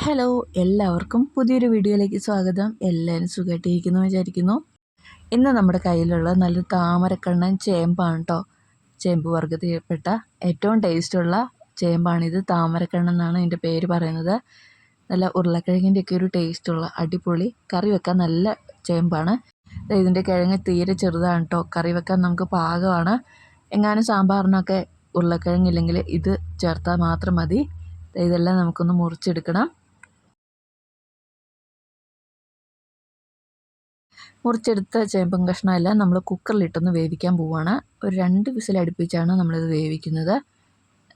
Hello എല്ലാവർക്കും പുതിയൊരു വീഡിയോയിലേക്ക് സ്വാഗതം. എല്ലാവരും സുഖമായിട്ടിരിക്കുന്നു വിചാരിക്കുന്നു. ഇന്ന് നമ്മുടെ കയ്യിലുള്ള നല്ല താമരക്കണ്ണൻ ചേമ്പാണ് കേട്ടോ ചേമ്പ് വർഗത്തിൽപ്പെട്ട ഏറ്റവും ടേസ്റ്റുള്ള ചേമ്പാണിത് താമരക്കണ്ണൻ എന്നാണ് എന്റെ പേര് പറയുന്നത്. നല്ല ഉരുളക്കിഴങ്ങിന്റെയൊക്കെ ഒരു ടേസ്റ്റുള്ള അടിപൊളി കറി വെക്കാൻ നല്ല ചേമ്പാണ്. ഇതിന്റെ കിഴങ്ങ് തീരെ ചെറുതാണ് കേട്ടോ കറി വെക്കാൻ നമുക്ക് പാകമാണ്. എങ്ങാനും സാമ്പാറിനൊക്കെ ഉരുളക്കിഴങ്ങില്ലെങ്കിൽ ഇത് ചേർത്താൽ മാത്രം മതി. ഇതെല്ലാം നമുക്കൊന്ന് മുറിച്ചെടുക്കണം. മുറിച്ചെടുത്ത ചേമ്പും കഷ്ണമെല്ലാം നമ്മൾ കുക്കറിലിട്ടൊന്ന് വേവിക്കാൻ പോവുകയാണ് ഒരു രണ്ട് വിസിൽ അടുപ്പിച്ചാണ് നമ്മളിത് വേവിക്കുന്നത്.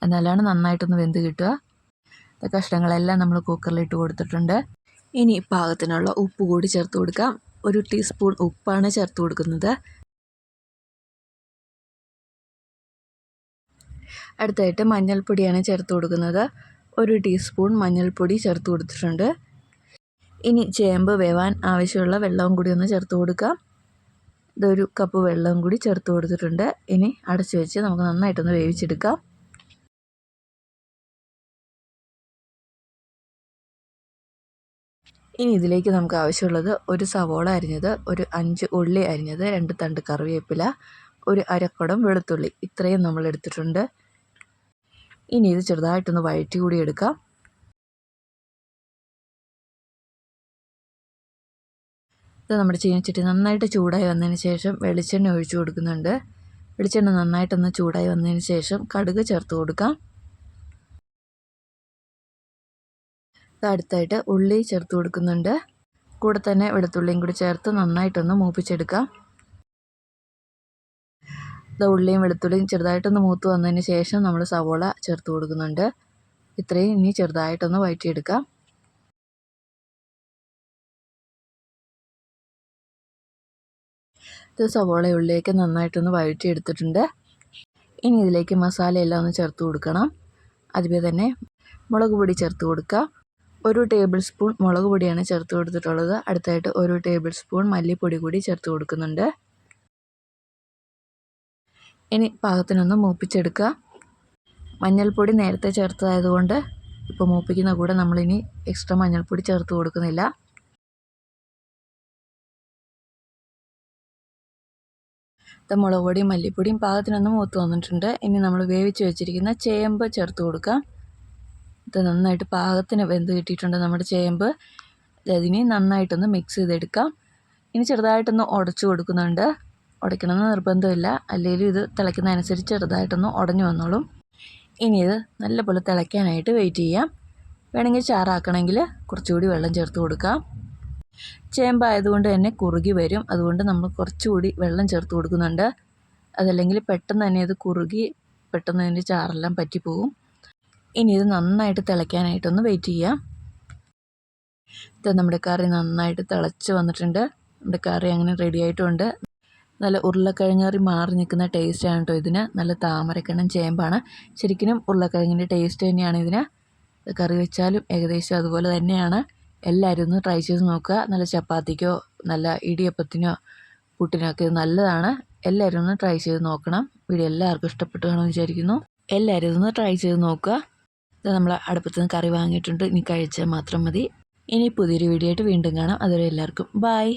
എന്നാലാണ് നന്നായിട്ടൊന്ന് വെന്ത് കിട്ടുക. കഷ്ണങ്ങളെല്ലാം നമ്മൾ കുക്കറിലിട്ട് കൊടുത്തിട്ടുണ്ട്. ഇനി പാകത്തിനുള്ള ഉപ്പ് കൂടി ചേർത്ത് കൊടുക്കാം. ഒരു ടീസ്പൂൺ ഉപ്പാണ് ചേർത്ത് കൊടുക്കുന്നത്. അടുത്തായിട്ട് മഞ്ഞൾപ്പൊടിയാണ് ചേർത്ത് കൊടുക്കുന്നത്. ഒരു ടീസ്പൂൺ മഞ്ഞൾപ്പൊടി ചേർത്ത് കൊടുത്തിട്ടുണ്ട്. ഇനി ചേമ്പ് വേവാൻ ആവശ്യമുള്ള വെള്ളവും കൂടി ഒന്ന് ചേർത്ത് കൊടുക്കാം. ഇതൊരു കപ്പ് വെള്ളവും കൂടി ചേർത്ത് കൊടുത്തിട്ടുണ്ട്. ഇനി അടച്ചു വെച്ച് നമുക്ക് നന്നായിട്ടൊന്ന് വേവിച്ചെടുക്കാം. ഇനി ഇതിലേക്ക് നമുക്ക് ആവശ്യമുള്ളത് ഒരു സവോള അരിഞ്ഞത് ഒരു അഞ്ച് ഉള്ളി അരിഞ്ഞത് രണ്ട് തണ്ട് കറിവേപ്പില ഒരു അരക്കുടം വെളുത്തുള്ളി. ഇത്രയും നമ്മൾ എടുത്തിട്ടുണ്ട്. ഇനി ഇത് ചെറുതായിട്ടൊന്ന് വഴറ്റി കൂടി എടുക്കാം. ഇത് നമ്മുടെ ചീനച്ചട്ടി നന്നായിട്ട് ചൂടായി വന്നതിന് ശേഷം വെളിച്ചെണ്ണ ഒഴിച്ചു കൊടുക്കുന്നുണ്ട്. വെളിച്ചെണ്ണ നന്നായിട്ടൊന്ന് ചൂടായി വന്നതിന് ശേഷം കടുക് ചേർത്ത് കൊടുക്കാം. അടുത്തായിട്ട് ഉള്ളി ചേർത്ത് കൊടുക്കുന്നുണ്ട്. കൂടെ തന്നെ വെളുത്തുള്ളിയും കൂടി ചേർത്ത് നന്നായിട്ടൊന്ന് മൂപ്പിച്ചെടുക്കാം. ഇത് ഉള്ളിയും വെളുത്തുള്ളിയും ചെറുതായിട്ടൊന്ന് മൂത്ത് വന്നതിന് ശേഷം നമ്മൾ സവോള ചേർത്ത് കൊടുക്കുന്നുണ്ട്. ഇത്രയും ഇനി ചെറുതായിട്ടൊന്ന് വഴറ്റിയെടുക്കാം. ഇത് സവോള ഉള്ളിലേക്ക് നന്നായിട്ടൊന്ന് വഴറ്റിയെടുത്തിട്ടുണ്ട്. ഇനി ഇതിലേക്ക് മസാലയെല്ലാം ഒന്ന് ചേർത്ത് കൊടുക്കണം. അതുപോലെ തന്നെ മുളക് പൊടി ചേർത്ത് കൊടുക്കുക. ഒരു ടേബിൾ സ്പൂൺ മുളക് പൊടിയാണ് ചേർത്ത് കൊടുത്തിട്ടുള്ളത്. അടുത്തായിട്ട് ഒരു ടേബിൾ സ്പൂൺ മല്ലിപ്പൊടി കൂടി ചേർത്ത് കൊടുക്കുന്നുണ്ട്. ഇനി പാകത്തിനൊന്ന് മൂപ്പിച്ചെടുക്കുക. മഞ്ഞൾപ്പൊടി നേരത്തെ ചേർത്തതായതുകൊണ്ട് ഇപ്പോൾ മൂപ്പിക്കുന്ന കൂടെ നമ്മളിനി എക്സ്ട്രാ മഞ്ഞൾപ്പൊടി ചേർത്ത് കൊടുക്കുന്നില്ല. മുളക് പൊടിയും മല്ലിപ്പൊടിയും പാകത്തിനൊന്ന് മൂത്ത് വന്നിട്ടുണ്ട്. ഇനി നമ്മൾ വേവിച്ച് വെച്ചിരിക്കുന്ന ചേമ്പ് ചേർത്ത് കൊടുക്കാം ഇത് നന്നായിട്ട് പാകത്തിന് വെന്ത് കിട്ടിയിട്ടുണ്ട് നമ്മുടെ ചേമ്പ്. അതിനെ നന്നായിട്ടൊന്ന് മിക്സ് ചെയ്തെടുക്കാം. ഇനി ചെറുതായിട്ടൊന്ന് ഉടച്ചു കൊടുക്കുന്നുണ്ട്. ഉടയ്ക്കണമെന്ന് നിർബന്ധമില്ല. അല്ലെങ്കിൽ ഇത് തിളയ്ക്കുന്നതനുസരിച്ച് ചെറുതായിട്ടൊന്ന് ഉടഞ്ഞു വന്നോളും. ഇനി ഇത് നല്ലപോലെ തിളയ്ക്കാനായിട്ട് വെയിറ്റ് ചെയ്യാം. വേണമെങ്കിൽ ചാറാക്കണമെങ്കിൽ കുറച്ചുകൂടി വെള്ളം ചേർത്ത് കൊടുക്കാം. ചേമ്പായതുകൊണ്ട് തന്നെ കുറുകി വരും. അതുകൊണ്ട് നമ്മൾ കുറച്ചുകൂടി വെള്ളം ചേർത്ത് കൊടുക്കുന്നുണ്ട്. അതല്ലെങ്കിൽ പെട്ടെന്ന് തന്നെ അത് കുറുകി പെട്ടെന്ന് അതിന്റെ ചാറെല്ലാം പറ്റിപ്പോവും. ഇനി ഇത് നന്നായിട്ട് തിളയ്ക്കാനായിട്ടൊന്ന് വെയിറ്റ് ചെയ്യാം. ഇത് നമ്മുടെ കറി നന്നായിട്ട് തിളച്ച് വന്നിട്ടുണ്ട്. നമ്മുടെ കറി അങ്ങനെ റെഡി ആയിട്ടുണ്ട്. നല്ല ഉരുളക്കിഴങ്ങ് കറി മാറി നിൽക്കുന്ന ടേസ്റ്റാണ് കേട്ടോ ഇതിന്. നല്ല താമരക്കണ്ണം ചേമ്പാണ്. ശരിക്കും ഉരുളക്കിഴങ്ങിന്റെ ടേസ്റ്റ് തന്നെയാണ് ഇതിന്. കറി വെച്ചാലും ഏകദേശം അതുപോലെ തന്നെയാണ്. എല്ലാവരും ഒന്ന് ട്രൈ ചെയ്ത് നോക്കുക. നല്ല ചപ്പാത്തിക്കോ നല്ല ഇടിയപ്പത്തിനോ പുട്ടിനൊക്കെ നല്ലതാണ്. എല്ലാവരും ഒന്ന് ട്രൈ ചെയ്ത് നോക്കണം. വീഡിയോ എല്ലാവർക്കും ഇഷ്ടപ്പെട്ടു കാണുമെന്ന് വിചാരിക്കുന്നു. എല്ലാവരും ഒന്ന് ട്രൈ ചെയ്ത് നോക്കുക. ഇത് നമ്മൾ അടുപ്പത്ത് നിന്ന് കറി വാങ്ങിയിട്ടുണ്ട്. ഇനി കഴിച്ചാൽ മാത്രം മതി. ഇനി പുതിയൊരു വീഡിയോ ആയിട്ട് വീണ്ടും കാണാം. അതുവരെ എല്ലാവർക്കും ബായ്